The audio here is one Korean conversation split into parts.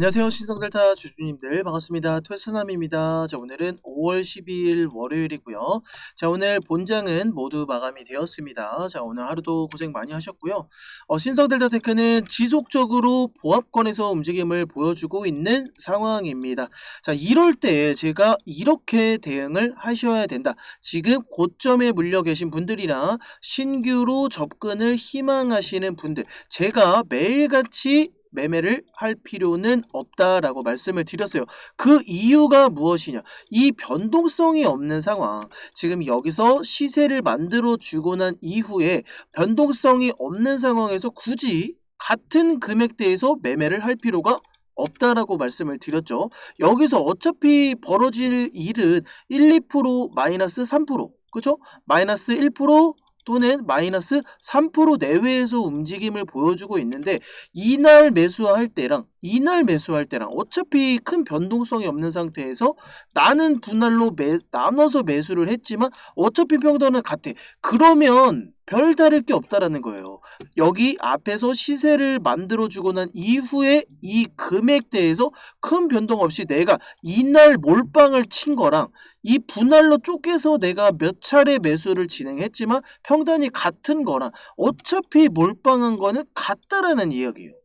안녕하세요. 신성델타 주주님들 반갑습니다. 토요스남입니다. 자, 오늘은 5월 12일 월요일이고요. 자, 오늘 본장은 모두 마감이 되었습니다. 자, 오늘 하루도 고생 많이 하셨고요. 어, 신성델타 테크는 지속적으로 보합권에서 움직임을 보여주고 있는 상황입니다. 자, 이럴 때 제가 이렇게 대응을 하셔야 된다. 지금 고점에 물려 계신 분들이나 신규로 접근을 희망하시는 분들, 제가 매일같이 매매를 할 필요는 없다라고 말씀을 드렸어요. 그 이유가 무엇이냐? 이 변동성이 없는 상황. 지금 여기서 시세를 만들어 주고 난 이후에 변동성이 없는 상황에서 굳이 같은 금액대에서 매매를 할 필요가 없다라고 말씀을 드렸죠. 여기서 어차피 벌어질 일은 1, 2% 마이너스 3% 그죠? 마이너스 1% 또는 마이너스 3% 내외에서 움직임을 보여주고 있는데 이날 매수할 때랑 이날 매수할 때랑 어차피 큰 변동성이 없는 상태에서 나는 분할로 매, 나눠서 매수를 했지만 어차피 평단은 같아. 그러면 별 다를 게 없다라는 거예요. 여기 앞에서 시세를 만들어주고 난 이후에 이 금액대에서 큰 변동 없이 내가 이날 몰빵을 친 거랑 이 분할로 쪼개서 내가 몇 차례 매수를 진행했지만 평단이 같은 거랑 어차피 몰빵한 거는 같다라는 이야기예요.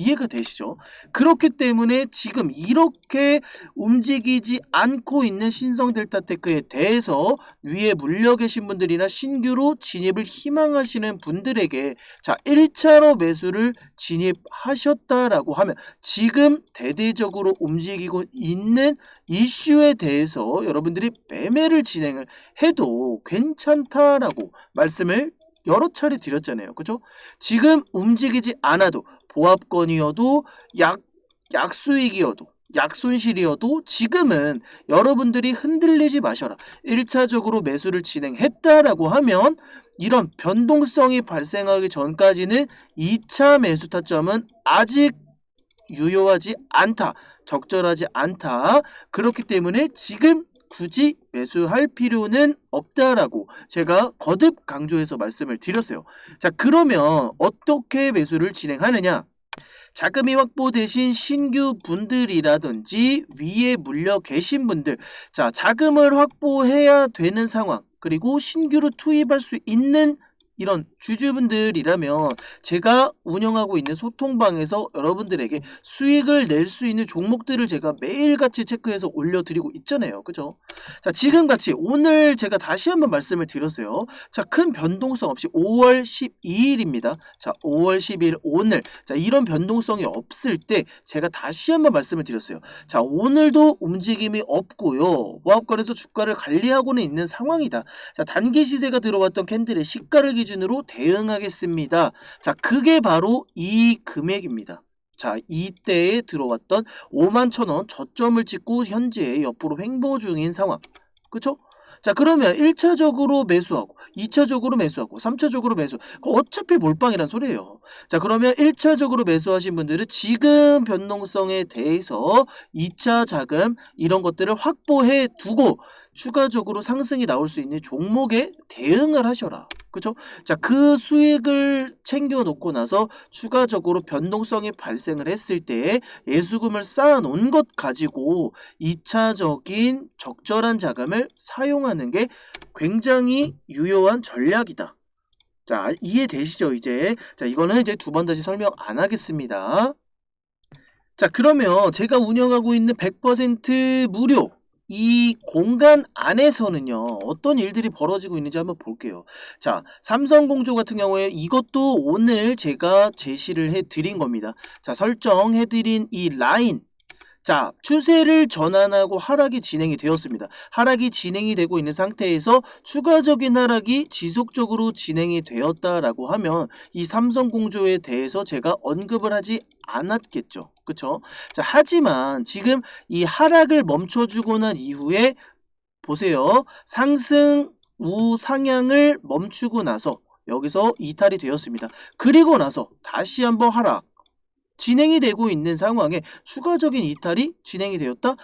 이해가 되시죠? 그렇기 때문에 지금 이렇게 움직이지 않고 있는 신성 델타 테크에 대해서 위에 물려 계신 분들이나 신규로 진입을 희망하시는 분들에게 자 1차로 매수를 진입하셨다라고 하면 지금 대대적으로 움직이고 있는 이슈에 대해서 여러분들이 매매를 진행을 해도 괜찮다라고 말씀을 여러 차례 드렸잖아요. 그죠? 지금 움직이지 않아도 보합권이어도 약, 약수익이어도 약손실이어도 지금은 여러분들이 흔들리지 마셔라. 1차적으로 매수를 진행했다라고 하면 이런 변동성이 발생하기 전까지는 2차 매수 타점은 아직 유효하지 않다. 적절하지 않다. 그렇기 때문에 지금 굳이 매수할 필요는 없다라고 제가 거듭 강조해서 말씀을 드렸어요. 자, 그러면 어떻게 매수를 진행하느냐? 자금이 확보되신 신규 분들이라든지 위에 물려 계신 분들 자 자금을 확보해야 되는 상황 그리고 신규로 투입할 수 있는 이런 주주분들이라면 제가 운영하고 있는 소통방에서 여러분들에게 수익을 낼 수 있는 종목들을 제가 매일같이 체크해서 올려드리고 있잖아요. 그죠? 자, 지금같이 오늘 제가 다시 한번 말씀을 드렸어요. 자, 큰 변동성 없이 5월 12일입니다. 자, 5월 12일 오늘. 자, 이런 변동성이 없을 때 제가 다시 한번 말씀을 드렸어요. 자, 오늘도 움직임이 없고요. 모합권에서 주가를 관리하고는 있는 상황이다. 자, 단기 시세가 들어왔던 캔들의 시가를 기준 으로 대응하겠습니다. 자, 그게 바로 이 금액입니다. 자, 이때에 들어왔던 5만 천원 저점을 찍고 현재 옆으로 횡보 중인 상황. 그쵸? 자, 그러면 1차적으로 매수하고, 2차적으로 매수하고, 3차적으로 매수. 어차피 몰빵이란 소리예요. 자, 그러면 1차적으로 매수하신 분들은 지금 변동성에 대해서 2차 자금, 이런 것들을 확보해 두고, 추가적으로 상승이 나올 수 있는 종목에 대응을 하셔라. 그죠? 자, 그 수익을 챙겨 놓고 나서 추가적으로 변동성이 발생을 했을 때 예수금을 쌓아 놓은 것 가지고 2차적인 적절한 자금을 사용하는 게 굉장히 유효한 전략이다. 자, 이해되시죠, 이제? 자, 이거는 이제 두 번 다시 설명 안 하겠습니다. 자, 그러면 제가 운영하고 있는 100% 무료 이 공간 안에서는요 어떤 일들이 벌어지고 있는지 한번 볼게요. 자 삼성공조 같은 경우에 이것도 오늘 제가 제시를 해 드린 겁니다. 자 설정해 드린 이 라인 자, 추세를 전환하고 하락이 진행이 되었습니다. 하락이 진행이 되고 있는 상태에서 추가적인 하락이 지속적으로 진행이 되었다라고 하면 이 삼성공조에 대해서 제가 언급을 하지 않았겠죠. 그쵸? 자, 하지만 지금 이 하락을 멈춰주고 난 이후에 보세요. 상승 우상향을 멈추고 나서 여기서 이탈이 되었습니다. 그리고 나서 다시 한번 하락 진행이 되고 있는 상황에 추가적인 이탈이 진행이 되었다?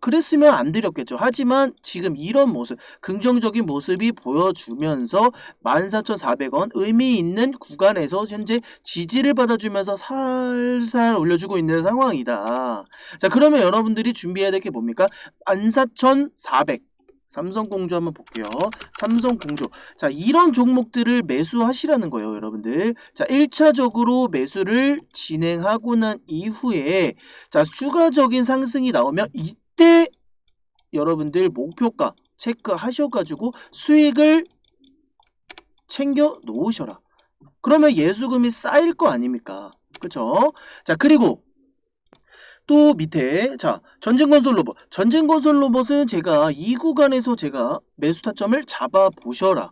그랬으면 안 드렸겠죠. 하지만 지금 이런 모습, 긍정적인 모습이 보여주면서 14,400원 의미 있는 구간에서 현재 지지를 받아주면서 살살 올려주고 있는 상황이다. 자, 그러면 여러분들이 준비해야 될 게 뭡니까? 14,400. 삼성공조 한번 볼게요. 삼성공조. 자, 이런 종목들을 매수하시라는 거예요, 여러분들. 자, 1차적으로 매수를 진행하고 난 이후에 자, 추가적인 상승이 나오면 이때 여러분들 목표가 체크하셔가지고 수익을 챙겨 놓으셔라. 그러면 예수금이 쌓일 거 아닙니까? 그쵸? 자, 그리고 또 밑에 자 전쟁건설 로봇. 전쟁건설 로봇은 제가 이 구간에서 제가 매수 타점을 잡아 보셔라.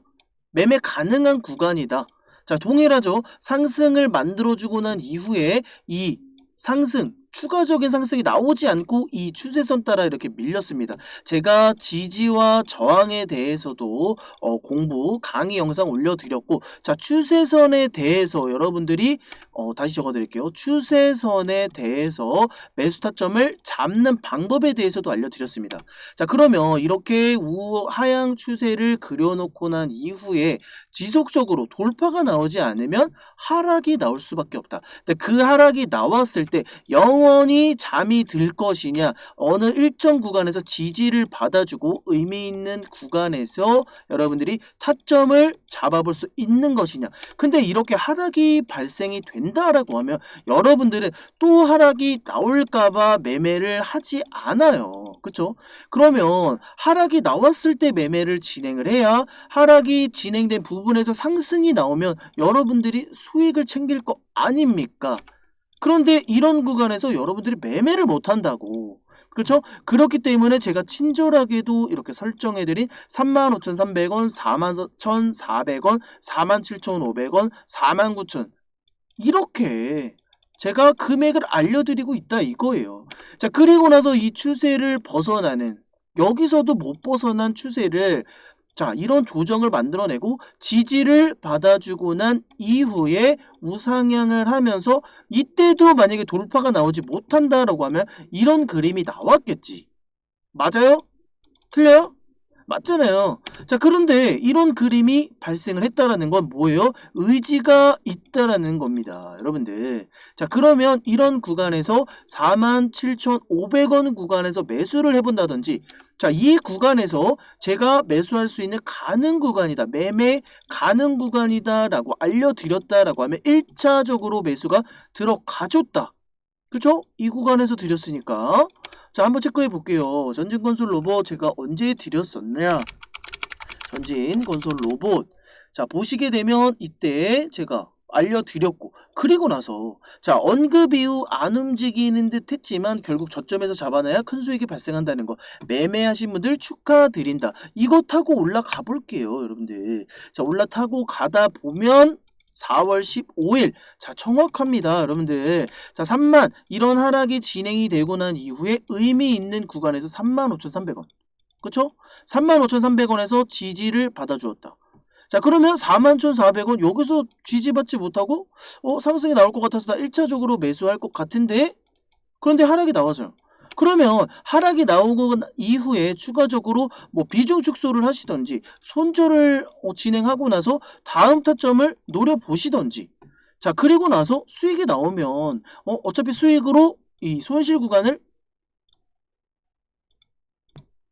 매매 가능한 구간이다. 자 동일하죠? 상승을 만들어주고 난 이후에 이 상승 추가적인 상승이 나오지 않고 이 추세선 따라 이렇게 밀렸습니다. 제가 지지와 저항에 대해서도 어, 공부 강의 영상 올려드렸고 자 추세선에 대해서 여러분들이 어, 다시 적어드릴게요. 추세선에 대해서 매수 타점을 잡는 방법에 대해서도 알려드렸습니다. 자 그러면 이렇게 우하향 추세를 그려놓고 난 이후에 지속적으로 돌파가 나오지 않으면 하락이 나올 수밖에 없다. 근데 그 하락이 나왔을 때 영원히 잠이 들 것이냐? 어느 일정 구간에서 지지를 받아주고 의미 있는 구간에서 여러분들이 타점을 잡아볼 수 있는 것이냐? 근데 이렇게 하락이 발생이 된다라고 하면 여러분들은 또 하락이 나올까봐 매매를 하지 않아요. 그쵸? 그러면 하락이 나왔을 때 매매를 진행을 해야 하락이 진행된 부분 에서 상승이 나오면 여러분들이 수익을 챙길 거 아닙니까 그런데 이런 구간에서 여러분들이 매매를 못 한다고. 그렇죠? 그렇기 때문에 제가 친절하게도 이렇게 설정해드린 35,300원, 41,400원, 47,500원, 49,000 이렇게 제가 금액을 알려드리고 있다 이거예요. 자 그리고 나서 이 추세를 벗어나는 여기서도 못 벗어난 추세를 자, 이런 조정을 만들어내고 지지를 받아주고 난 이후에 우상향을 하면서 이때도 만약에 돌파가 나오지 못한다라고 하면 이런 그림이 나왔겠지. 맞아요? 틀려요? 맞잖아요. 자, 그런데 이런 그림이 발생을 했다라는 건 뭐예요? 의지가 있다라는 겁니다. 여러분들. 자, 그러면 이런 구간에서 47,500원 구간에서 매수를 해본다든지 자, 이 구간에서 제가 매수할 수 있는 가능 구간이다. 매매 가능 구간이다라고 알려드렸다라고 하면 1차적으로 매수가 들어가줬다. 그죠? 이 구간에서 드렸으니까. 자, 한번 체크해 볼게요. 전진 건설 로봇 제가 언제 드렸었냐? 전진 건설 로봇. 자, 보시게 되면 이때 제가 알려드렸고 그리고 나서 자 언급 이후 안 움직이는 듯 했지만 결국 저점에서 잡아놔야 큰 수익이 발생한다는 거. 매매하신 분들 축하드린다. 이거 타고 올라가 볼게요 여러분들. 자 올라타고 가다 보면 4월 15일. 자 정확합니다 여러분들. 자 3만. 이런 하락이 진행이 되고 난 이후에 의미 있는 구간에서 35,300원. 그쵸? 35,300원에서 지지를 받아주었다 자 그러면 41,400원 여기서 지지받지 못하고 어 상승이 나올 것 같아서 나 1차적으로 매수할 것 같은데 그런데 하락이 나와서요. 그러면 하락이 나오고 이후에 추가적으로 뭐 비중 축소를 하시던지 손절을 어, 진행하고 나서 다음 타점을 노려보시던지 자 그리고 나서 수익이 나오면 어, 어차피 수익으로 이 손실 구간을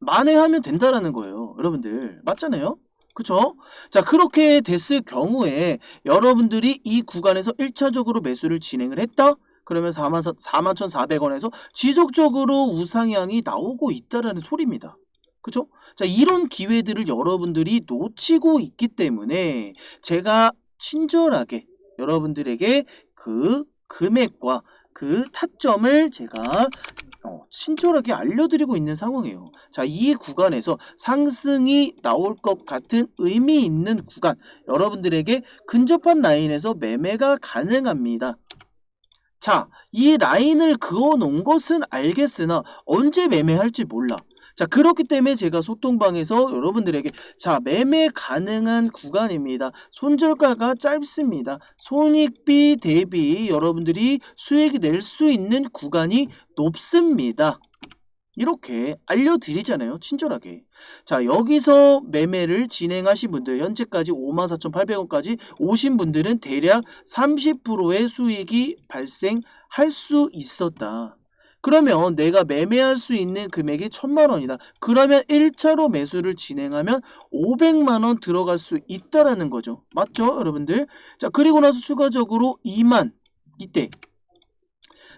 만회하면 된다라는 거예요. 여러분들 맞잖아요. 그쵸? 자 그렇게 됐을 경우에 여러분들이 이 구간에서 1차적으로 매수를 진행을 했다? 그러면 4만, 41,400원에서 지속적으로 우상향이 나오고 있다라는 소리입니다. 그죠? 자, 이런 기회들을 여러분들이 놓치고 있기 때문에 제가 친절하게 여러분들에게 그 금액과 그 타점을 제가 어, 친절하게 알려드리고 있는 상황이에요. 자, 이 구간에서 상승이 나올 것 같은 의미 있는 구간, 여러분들에게 근접한 라인에서 매매가 가능합니다. 자, 이 라인을 그어 놓은 것은 알겠으나 언제 매매할지 몰라. 자 그렇기 때문에 제가 소통방에서 여러분들에게 자 매매 가능한 구간입니다. 손절가가 짧습니다. 손익비 대비 여러분들이 수익이 낼 수 있는 구간이 높습니다. 이렇게 알려드리잖아요. 친절하게. 자, 여기서 매매를 진행하신 분들, 현재까지 54,800원까지 오신 분들은 대략 30%의 수익이 발생할 수 있었다. 그러면 내가 매매할 수 있는 금액이 1000만 원이다. 그러면 1차로 매수를 진행하면 500만 원 들어갈 수 있다라는 거죠. 맞죠, 여러분들? 자, 그리고 나서 추가적으로 2만 이때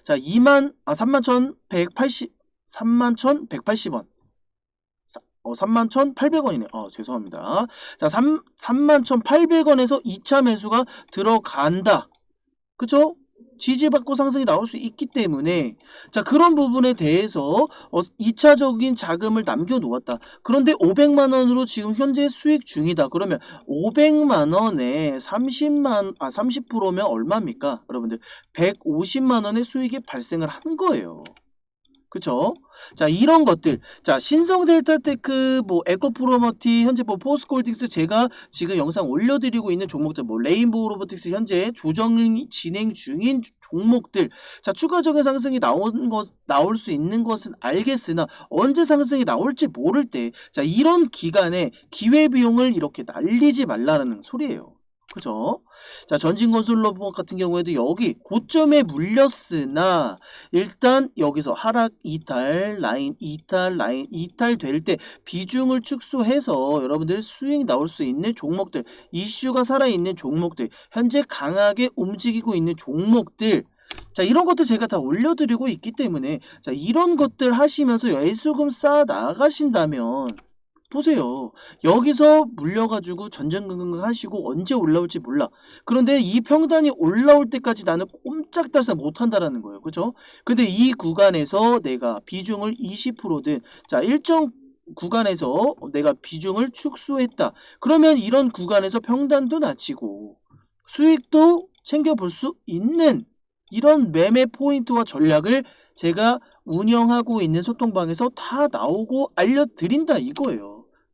자, 2만 아 31,180 31,180원. 어, 31,800원이네. 어, 죄송합니다. 자, 3, 31,800원에서 2차 매수가 들어간다. 그쵸? 지지받고 상승이 나올 수 있기 때문에 자 그런 부분에 대해서 어, 2차적인 자금을 남겨 놓았다. 그런데 500만 원으로 지금 현재 수익 중이다. 그러면 500만 원에 30만 아 30%면 얼마입니까? 여러분들 150만 원의 수익이 발생을 한 거예요. 그쵸? 자, 이런 것들. 자, 신성 델타테크, 뭐, 에코 프로머티, 현재 뭐, 포스콜딩스 제가 지금 영상 올려드리고 있는 종목들, 뭐, 레인보우 로보틱스 현재 조정 진행 중인 종목들. 자, 추가적인 상승이 나온 것, 나올 수 있는 것은 알겠으나, 언제 상승이 나올지 모를 때, 자, 이런 기간에 기회비용을 이렇게 날리지 말라는 소리예요. 그죠? 자, 전진건설로봇 같은 경우에도 여기 고점에 물렸으나 일단 여기서 하락 이탈, 라인 이탈, 라인 이탈 될 때 비중을 축소해서 여러분들 수익 나올 수 있는 종목들, 이슈가 살아있는 종목들, 현재 강하게 움직이고 있는 종목들 자 이런 것도 제가 다 올려드리고 있기 때문에 자 이런 것들 하시면서 예수금 쌓아 나가신다면 보세요. 여기서 물려가지고 전전긍긍 하시고 언제 올라올지 몰라. 그런데 이 평단이 올라올 때까지 나는 꼼짝달싹 못한다라는 거예요. 그죠? 근데 이 구간에서 내가 비중을 20%든 자 일정 구간에서 내가 비중을 축소했다. 그러면 이런 구간에서 평단도 낮추고 수익도 챙겨볼 수 있는 이런 매매 포인트와 전략을 제가 운영하고 있는 소통방에서 다 나오고 알려드린다 이거예요.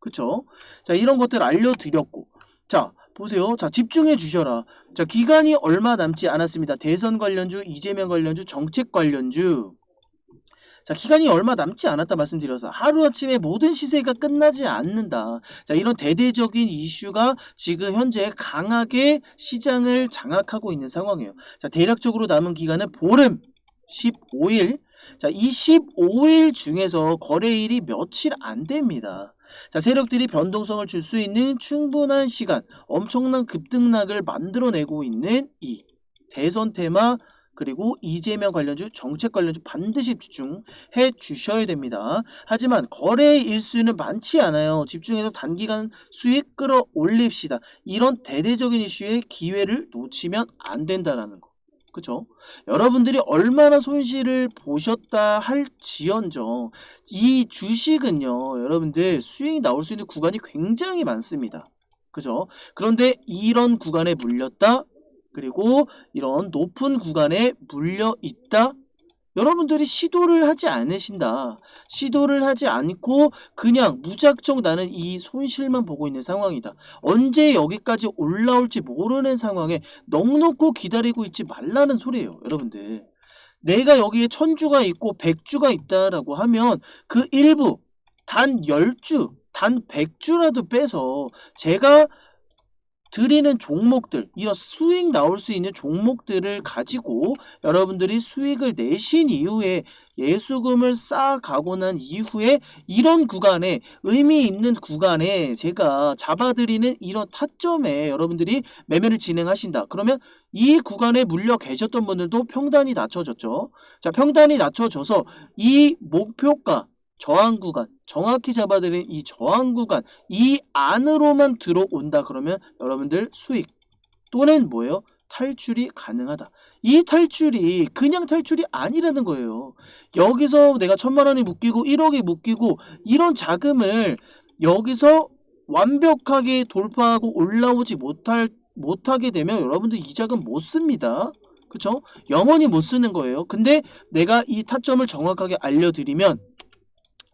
그쵸? 자, 이런 것들 알려드렸고. 자, 보세요. 자, 집중해 주셔라. 자, 기간이 얼마 남지 않았습니다. 대선 관련주, 이재명 관련주, 정책 관련주. 자, 기간이 얼마 남지 않았다 말씀드려서 하루아침에 모든 시세가 끝나지 않는다. 자, 이런 대대적인 이슈가 지금 현재 강하게 시장을 장악하고 있는 상황이에요. 자, 대략적으로 남은 기간은 보름 15일. 자, 이 15일 중에서 거래일이 며칠 안 됩니다. 자, 세력들이 변동성을 줄 수 있는 충분한 시간, 엄청난 급등락을 만들어내고 있는 이 대선 테마 그리고 이재명 관련주, 정책 관련주 반드시 집중해 주셔야 됩니다. 하지만 거래 일수는 많지 않아요. 집중해서 단기간 수익 끌어올립시다. 이런 대대적인 이슈의 기회를 놓치면 안 된다라는 거. 그쵸? 여러분들이 얼마나 손실을 보셨다 할지언정 이 주식은요 여러분들 수익이 나올 수 있는 구간이 굉장히 많습니다 그죠? 그런데 이런 구간에 물렸다 그리고 이런 높은 구간에 물려 있다 여러분들이 시도를 하지 않으신다. 시도를 하지 않고 그냥 무작정 나는 이 손실만 보고 있는 상황이다. 언제 여기까지 올라올지 모르는 상황에 넉넉고 기다리고 있지 말라는 소리예요. 여러분들. 내가 여기에 천주가 있고 백주가 있다라고 하면 그 일부 단 10주, 단 100주라도 빼서 제가 드리는 종목들, 이런 수익 나올 수 있는 종목들을 가지고 여러분들이 수익을 내신 이후에 예수금을 쌓아가고 난 이후에 이런 구간에 의미 있는 구간에 제가 잡아드리는 이런 타점에 여러분들이 매매를 진행하신다. 그러면 이 구간에 물려 계셨던 분들도 평단이 낮춰졌죠. 자, 평단이 낮춰져서 이 목표가 저항 구간, 정확히 잡아드린 이 저항 구간, 이 안으로만 들어온다 그러면 여러분들 수익 또는 뭐예요? 탈출이 가능하다. 이 탈출이 그냥 탈출이 아니라는 거예요. 여기서 내가 천만 원이 묶이고 1억이 묶이고 이런 자금을 여기서 완벽하게 돌파하고 올라오지 못할 못하게 되면 여러분들 이 자금 못 씁니다. 그쵸? 영원히 못 쓰는 거예요. 근데 내가 이 타점을 정확하게 알려드리면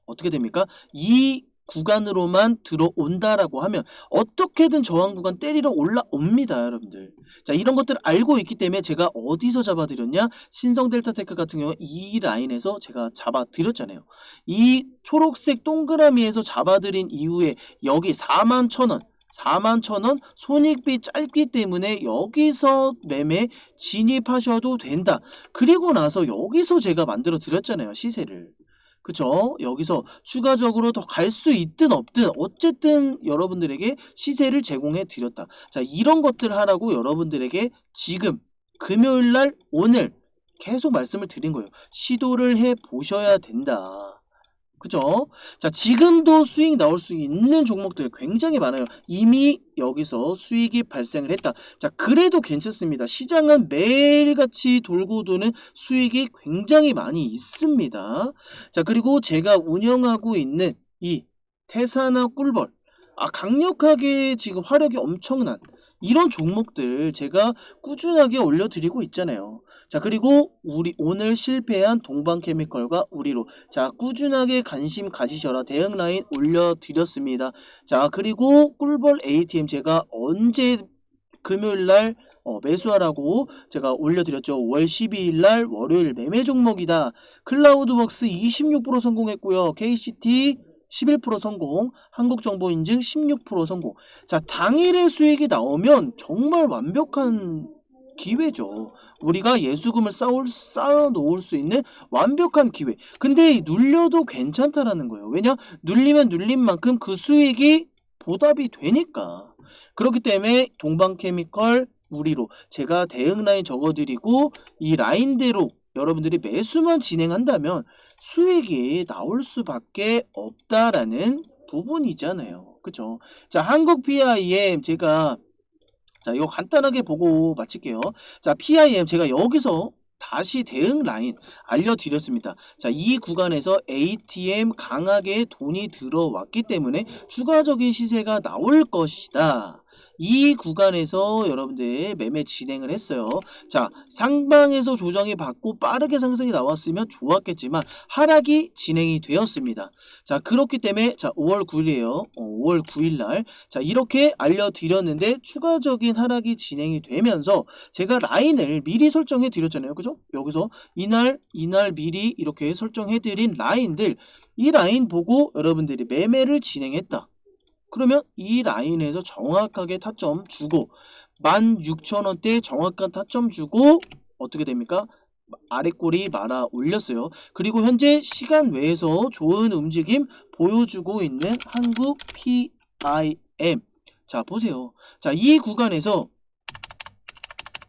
어떻게 됩니까? 이 구간으로만 들어온다라고 하면 어떻게든 저항 구간 때리러 올라옵니다, 여러분들. 자, 이런 것들 알고 있기 때문에 제가 어디서 잡아드렸냐? 신성 델타테크 같은 경우 이 라인에서 제가 잡아드렸잖아요. 이 초록색 동그라미에서 잡아드린 이후에 여기 4만 천원 4만 천원 손익비 짧기 때문에 여기서 매매 진입하셔도 된다. 그리고 나서 여기서 제가 만들어 드렸잖아요. 시세를. 그쵸? 여기서 추가적으로 더 갈 수 있든 없든 어쨌든 여러분들에게 시세를 제공해 드렸다. 자, 이런 것들 하라고 여러분들에게 지금 금요일 날 오늘 계속 말씀을 드린 거예요. 시도를 해 보셔야 된다. 그죠? 자, 지금도 수익 나올 수 있는 종목들 굉장히 많아요. 이미 여기서 수익이 발생을 했다. 자, 그래도 괜찮습니다. 시장은 매일같이 돌고 도는 수익이 굉장히 많이 있습니다. 자, 그리고 제가 운영하고 있는 이 태사나 꿀벌. 아, 강력하게 지금 화력이 엄청난 이런 종목들 제가 꾸준하게 올려드리고 있잖아요. 자, 그리고 우리 오늘 실패한 동방케미컬과 우리로 자, 꾸준하게 관심 가지셔라. 대응 라인 올려드렸습니다. 자, 그리고 꿀벌 ATM 제가 언제 금요일 날 어, 매수하라고 제가 올려드렸죠. 5월 12일 날 월요일 매매 종목이다. 클라우드웍스 26% 성공했고요. KCT 11% 성공, 한국정보인증 16% 성공. 자, 당일의 수익이 나오면 정말 완벽한 기회죠. 우리가 예수금을 쌓을, 쌓아 놓을 수 있는 완벽한 기회. 근데 눌려도 괜찮다라는 거예요. 왜냐? 눌리면 눌린 만큼 그 수익이 보답이 되니까. 그렇기 때문에 동방케미컬 우리로 제가 대응 라인 적어드리고 이 라인대로 여러분들이 매수만 진행한다면 수익이 나올 수밖에 없다라는 부분이잖아요. 그쵸? 자, 한국 PIM 제가 자, 이거 간단하게 보고 마칠게요. 자, PIM 제가 여기서 다시 대응 라인 알려드렸습니다. 자, 이 구간에서 ATM 강하게 돈이 들어왔기 때문에 추가적인 시세가 나올 것이다. 이 구간에서 여러분들 매매 진행을 했어요. 자, 상방에서 조정이 받고 빠르게 상승이 나왔으면 좋았겠지만 하락이 진행이 되었습니다. 자, 그렇기 때문에 자, 5월 9일이에요. 어, 5월 9일 날. 자, 이렇게 알려드렸는데 추가적인 하락이 진행이 되면서 제가 라인을 미리 설정해 드렸잖아요. 그죠? 여기서 이날, 이날 미리 이렇게 설정해 드린 라인들 이 라인 보고 여러분들이 매매를 진행했다. 그러면 이 라인에서 정확하게 타점 주고 16,000원대 정확한 타점 주고 어떻게 됩니까? 아래 꼬리 말아 올렸어요. 그리고 현재 시간 외에서 좋은 움직임 보여주고 있는 한국 PIM. 자, 보세요. 자, 이 구간에서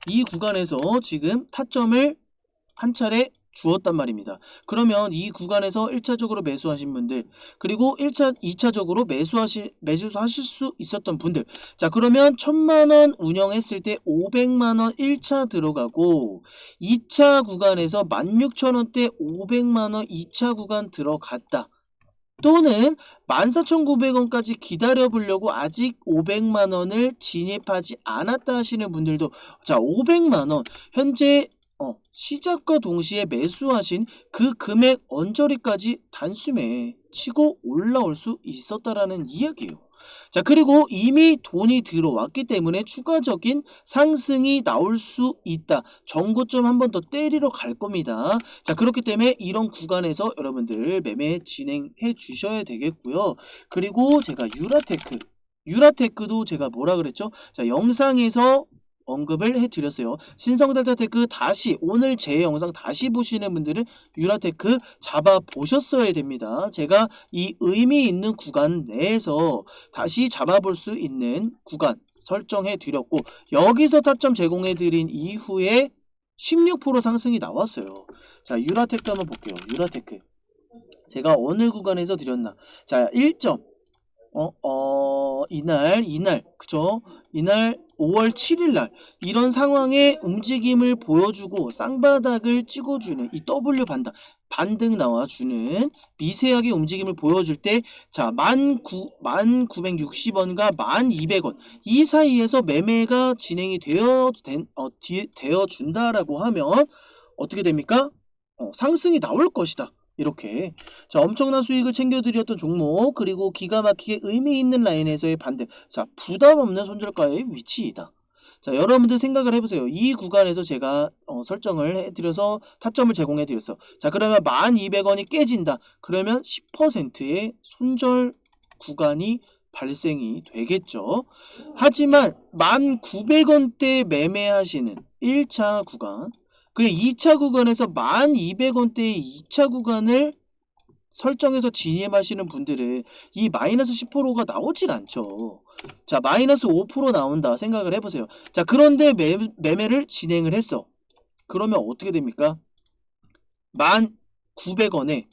이 구간에서 지금 타점을 한 차례 주었단 말입니다. 그러면 이 구간에서 1차적으로 매수하신 분들 그리고 1차, 2차적으로 매수하실, 매수하실 수 있었던 분들 자 그러면 1000만원 운영했을 때 500만 원 1차 들어가고 2차 구간에서 16,000원대 500만 원 2차 구간 들어갔다. 또는 14,900원까지 기다려 보려고 아직 500만 원을 진입하지 않았다 하시는 분들도 자 500만 원 현재 어, 시작과 동시에 매수하신 그 금액 언저리까지 단숨에 치고 올라올 수 있었다라는 이야기예요. 자, 그리고 이미 돈이 들어왔기 때문에 추가적인 상승이 나올 수 있다. 정고점 한 번 더 때리러 갈 겁니다. 자, 그렇기 때문에 이런 구간에서 여러분들 매매 진행해 주셔야 되겠고요. 그리고 제가 유라테크 유라테크도 제가 뭐라 그랬죠? 자, 영상에서 언급을 해드렸어요. 신성델타테크 다시 오늘 제 영상 다시 보시는 분들은 유라테크 잡아 보셨어야 됩니다. 제가 이 의미 있는 구간 내에서 다시 잡아볼 수 있는 구간 설정해 드렸고 여기서 타점 제공해 드린 이후에 16% 상승이 나왔어요. 자 유라테크 한번 볼게요. 유라테크 제가 어느 구간에서 드렸나 자 1점 어, 어, 이날, 이날, 그죠? 이날 5월 7일 날 이런 상황의 움직임을 보여주고 쌍바닥을 찍어주는 이 W 반등 반등 나와주는 미세하게 움직임을 보여줄 때 자, 1960원과 1200원 이 사이에서 매매가 진행이 되어 된, 어, 디, 되어 준다라고 하면 어떻게 됩니까? 어, 상승이 나올 것이다. 이렇게. 자 엄청난 수익을 챙겨드렸던 종목 그리고 기가 막히게 의미 있는 라인에서의 반등. 자 부담 없는 손절가의 위치이다. 자 여러분들 생각을 해보세요. 이 구간에서 제가 어, 설정을 해드려서 타점을 제공해 드렸어. 자 그러면 1200원이 깨진다. 그러면 10%의 손절 구간이 발생이 되겠죠. 하지만 1900원대 매매하시는 1차 구간 그 2차 구간에서 1200원대의 2차 구간을 설정해서 진입하시는 분들은 이 마이너스 10%가 나오질 않죠. 자, 마이너스 5% 나온다 생각을 해보세요. 자, 그런데 매, 매매를 진행을 했어. 그러면 어떻게 됩니까? 1,900원에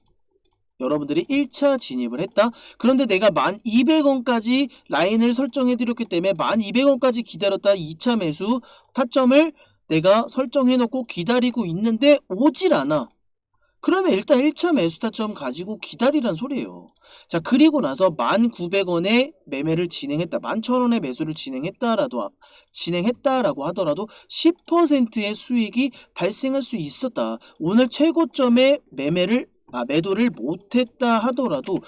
여러분들이 1차 진입을 했다. 그런데 내가 1,200원까지 라인을 설정해 드렸기 때문에 1,200원까지 기다렸다 2차 매수 타점을 내가 설정해 놓고 기다리고 있는데 오질 않아. 그러면 일단 1차 매수 타점 가지고 기다리란 소리예요. 자, 그리고 나서 1,900원에 매매를 진행했다. 11,000원에 매수를 진행했다라도 진행했다라고 하더라도 10%의 수익이 발생할 수 있었다. 오늘 최고점에 매매를 아, 매도를 못했다 하더라도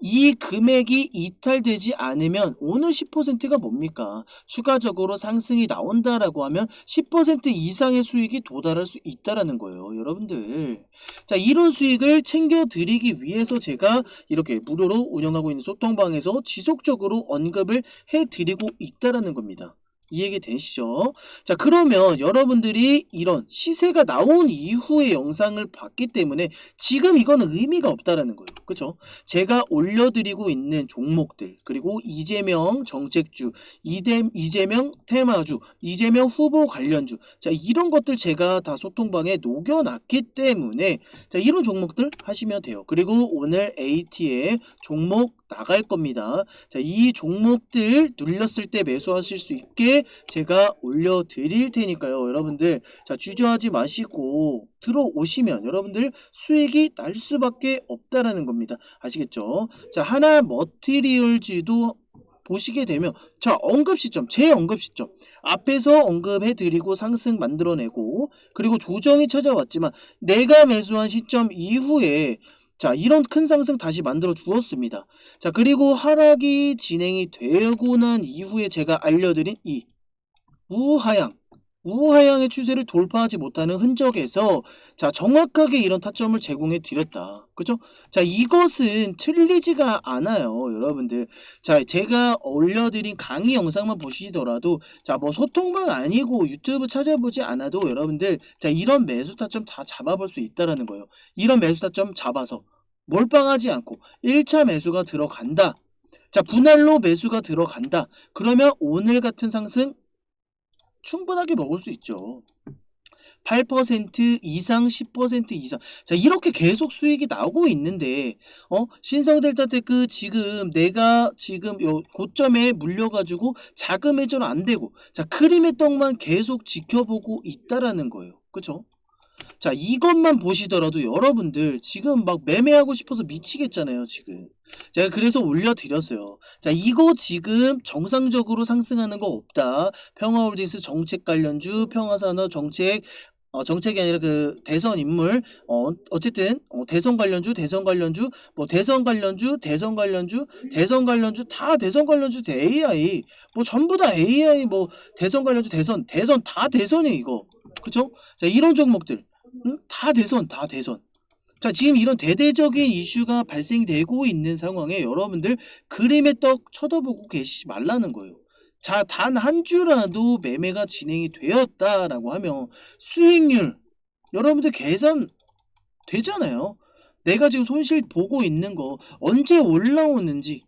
이 금액이 이탈되지 않으면 오늘 10%가 뭡니까? 추가적으로 상승이 나온다라고 하면 10% 이상의 수익이 도달할 수 있다라는 거예요. 여러분들. 자, 이런 수익을 챙겨 드리기 위해서 제가 이렇게 무료로 운영하고 있는 소통방에서 지속적으로 언급을 해 드리고 있다라는 겁니다. 이해가 되시죠? 자 그러면 여러분들이 이런 시세가 나온 이후의 영상을 봤기 때문에 지금 이거는 의미가 없다라는 거예요. 그쵸? 제가 올려드리고 있는 종목들 그리고 이재명 정책주 이대, 이재명 테마주 이재명 후보 관련주 자 이런 것들 제가 다 소통방에 녹여놨기 때문에 자 이런 종목들 하시면 돼요. 그리고 오늘 AT에 종목 나갈 겁니다. 자, 이 종목들 눌렸을 때 매수하실 수 있게 제가 올려드릴 테니까요. 여러분들, 자, 주저하지 마시고 들어오시면 여러분들 수익이 날 수밖에 없다라는 겁니다. 아시겠죠? 자, 하나 머티리얼지도 보시게 되면 자 언급 시점 제 언급 시점 앞에서 언급해 드리고 상승 만들어내고 그리고 조정이 찾아왔지만 내가 매수한 시점 이후에 자 이런 큰 상승 다시 만들어 주었습니다. 자 그리고 하락이 진행이 되고 난 이후에 제가 알려드린 이 우하향 우하향의 추세를 돌파하지 못하는 흔적에서 자 정확하게 이런 타점을 제공해 드렸다. 그죠? 자 이것은 틀리지가 않아요 여러분들. 자 제가 올려드린 강의 영상만 보시더라도 자 뭐 소통방 아니고 유튜브 찾아보지 않아도 여러분들 자 이런 매수 타점 다 잡아볼 수 있다라는 거예요. 이런 매수 타점 잡아서 몰빵하지 않고 1차 매수가 들어간다. 자 분할로 매수가 들어간다. 그러면 오늘 같은 상승 충분하게 먹을 수 있죠. 8% 이상 10% 이상. 자 이렇게 계속 수익이 나오고 있는데 어? 신성델타테크 지금 내가 지금 요 고점에 물려가지고 자금 회전 안 되고 자 크림의 떡만 계속 지켜보고 있다라는 거예요. 그쵸 자 이것만 보시더라도 여러분들 지금 막 매매하고 싶어서 미치겠잖아요 지금. 제가 그래서 올려드렸어요. 자 이거 지금 정상적으로 상승하는 거 없다. 평화홀딩스 정책 관련주 평화산업 정책 어, 정책이 아니라 그 대선 인물 어, 어쨌든 어, 대선 관련주 대선 관련주 뭐 대선 관련주 대선 관련주 대선 관련주 다 대선 관련주 대 AI 뭐 전부 다 AI 뭐 대선 관련주 대선 대선 다 대선이에요 이거. 그쵸? 자 이런 종목들 응? 다 대선 다 대선 자 지금 이런 대대적인 이슈가 발생되고 있는 상황에 여러분들 그림의 떡 쳐다보고 계시지 말라는 거예요 자 단 한 주라도 매매가 진행이 되었다라고 하면 수익률 여러분들 계산 되잖아요 내가 지금 손실 보고 있는 거 언제 올라오는지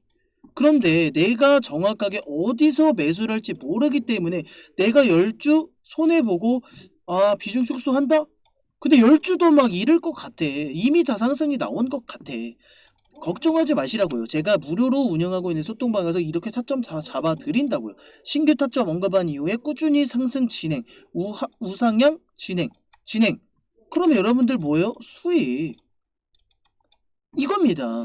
그런데 내가 정확하게 어디서 매수를 할지 모르기 때문에 내가 10주 손해보고 아 비중 축소한다? 근데 10주도 막 잃을 것 같아. 이미 다 상승이 나온 것 같아. 걱정하지 마시라고요. 제가 무료로 운영하고 있는 소통방에서 이렇게 타점 다 잡아 드린다고요. 신규 타점 언급한 이후에 꾸준히 상승 진행 우하, 우상향 진행 진행. 그러면 여러분들 뭐예요? 수익. 이겁니다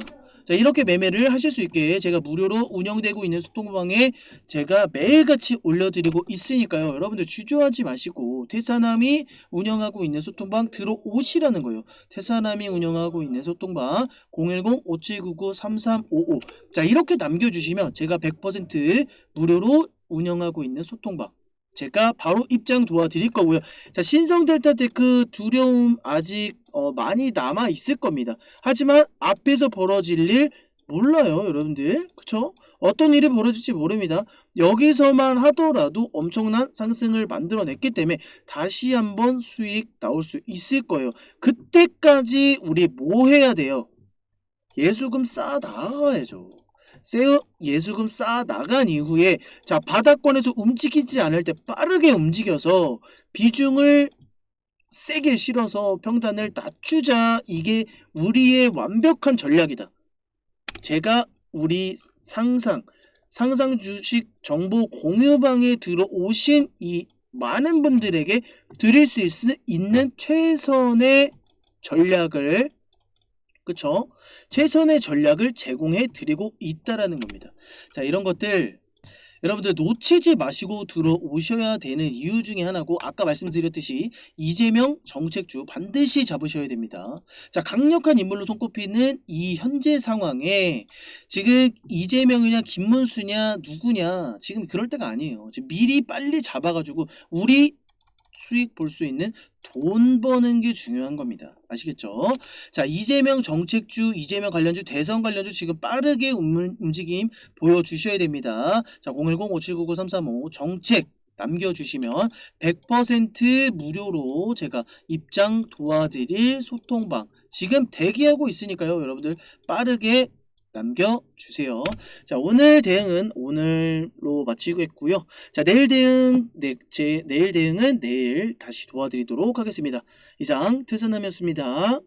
자 이렇게 매매를 하실 수 있게 제가 무료로 운영되고 있는 소통방에 제가 매일같이 올려드리고 있으니까요. 여러분들 주저하지 마시고 태사남이 운영하고 있는 소통방 들어오시라는 거예요. 태사남이 운영하고 있는 소통방 010-5799-3355 자 이렇게 남겨주시면 제가 100% 무료로 운영하고 있는 소통방 제가 바로 입장 도와드릴 거고요. 자 신성 델타 테크 두려움 아직 어, 많이 남아 있을 겁니다. 하지만 앞에서 벌어질 일 몰라요, 여러분들. 그쵸? 어떤 일이 벌어질지 모릅니다. 여기서만 하더라도 엄청난 상승을 만들어냈기 때문에 다시 한번 수익 나올 수 있을 거예요. 그때까지 우리 뭐 해야 돼요? 예수금 쌓아 나가야죠. 예수금 쌓아 나간 이후에 자 바닥권에서 움직이지 않을 때 빠르게 움직여서 비중을 세게 실어서 평단을 낮추자 이게 우리의 완벽한 전략이다. 제가 우리 상상 상상 주식 정보 공유방에 들어오신 이 많은 분들에게 드릴 수 있, 있는 최선의 전략을 그쵸? 최선의 전략을 제공해 드리고 있다라는 겁니다. 자, 이런 것들 여러분들 놓치지 마시고 들어오셔야 되는 이유 중에 하나고 아까 말씀드렸듯이 이재명 정책주 반드시 잡으셔야 됩니다. 자, 강력한 인물로 손꼽히는 이 현재 상황에 지금 이재명이냐 김문수냐 누구냐 지금 그럴 때가 아니에요. 지금 미리 빨리 잡아가지고 우리 수익 볼 수 있는 돈 버는 게 중요한 겁니다. 아시겠죠? 자, 이재명 정책주, 이재명 관련주, 대선 관련주 지금 빠르게 움- 움직임 보여주셔야 됩니다. 자, 010-5799-335 정책 남겨주시면 100% 무료로 제가 입장 도와드릴 소통방 지금 대기하고 있으니까요. 여러분들 빠르게 남겨주세요. 자, 오늘 대응은 오늘로 마치겠고요. 자, 내일 대응, 네, 제 내일 대응은 내일 다시 도와드리도록 하겠습니다. 이상 퇴선남이었습니다.